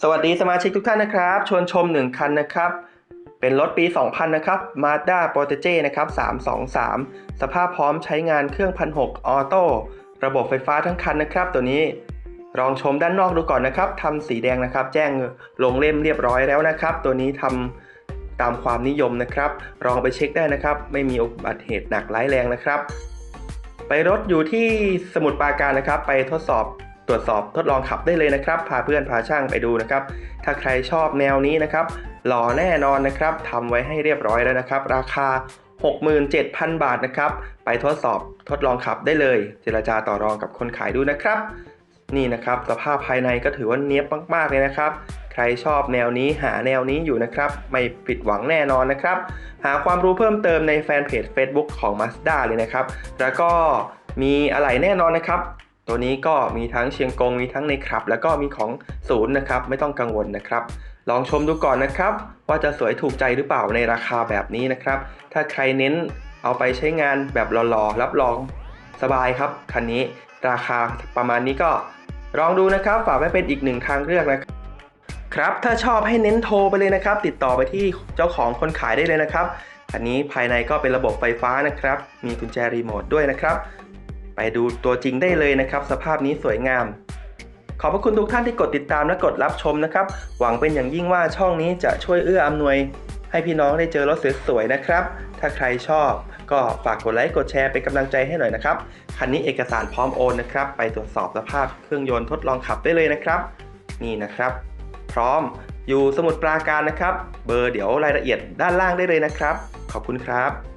สวัสดีสมาชิกทุกท่านนะครับ ชวนชม 1 คันนะครับ เป็นรถปี 2000 นะครับ Mazda p o r t e g e นะครับ 323 สภาพพร้อมใช้งานเครื่อง 1,600 ออโต้ ระบบไฟฟ้าทั้งคันนะครับ ตัวนี้ลองชมด้านนอกดูก่อนนะครับทำสีแดงนะครับ แจ้งลงเล่มเรียบร้อยแล้วนะครับ ตัวนี้ทำตามความนิยมนะครับ ลองไปเช็คได้นะครับ ไม่มีอุบัติเหตุหนักร้ายแรงนะครับ ไปรถอยู่ที่สมุทรปราการนะครับ ไปทดสอบ ตรวจสอบทดลองขับได้เลยนะครับ พาเพื่อนพาช่างไปดูนะครับ ถ้าใครชอบแนวนี้นะครับ หล่อแน่นอนนะครับทำไว้ให้เรียบร้อยแล้วนะครับ ราคา 67,000 บาทนะครับ ไปทดสอบทดลองขับได้เลย เจรจาต่อรองกับคนขายดูนะครับ นี่นะครับสภาพภายในก็ถือว่าเนี้ยบมากๆเลยนะครับ ใครชอบแนวนี้หาแนวนี้อยู่นะครับ ไม่ผิดหวังแน่นอนนะครับ หาความรู้เพิ่มเติมในแฟนเพจ Facebook ของ Mazda เลยนะครับ แล้วก็มีอะไรแน่นอนนะครับ ตัวนี้ก็มีทั้งเชียงกงมีทั้งในครับ แล้วก็มีของศูนย์นะครับ ไม่ต้องกังวลนะครับ ลองชมดูก่อนนะครับ ว่าจะสวยถูกใจหรือเปล่าในราคาแบบนี้นะครับ ถ้าใครเน้นเอาไปใช้งานแบบหล่อๆรับรองสบายครับคันนี้ราคาประมาณนี้ก็ลองดูนะครับ ฝากไว้เป็นอีกหนึ่งทางเลือกนะครับครับ ถ้าชอบให้เน้นโทรไปเลยนะครับ ติดต่อไปที่เจ้าของคนขายได้เลยนะครับ อันนี้ภายในก็เป็นระบบไฟฟ้านะครับ มีกุญแจรีโมทด้วยนะครับ ไปดูตัวจริงได้เลยนะครับ สภาพนี้สวยงาม ขอบพระคุณทุกท่านที่กดติดตามและกดรับชมนะครับ หวังเป็นอย่างยิ่งว่าช่องนี้จะช่วยเอื้ออำนวย ให้พี่น้องได้เจอรถสวยๆนะครับ ถ้าใครชอบ ก็ฝากกดไลค์กดแชร์เป็นกำลังใจให้หน่อยนะครับคันนี้เอกสารพร้อมโอนนะครับ ไปตรวจสอบสภาพเครื่องยนต์ทดลองขับได้เลยนะครับ นี่นะครับ พร้อมอยู่สมุดปราการนะครับ เบอร์เดี๋ยวรายละเอียดด้านล่างได้เลยนะครับ ขอบคุณครับ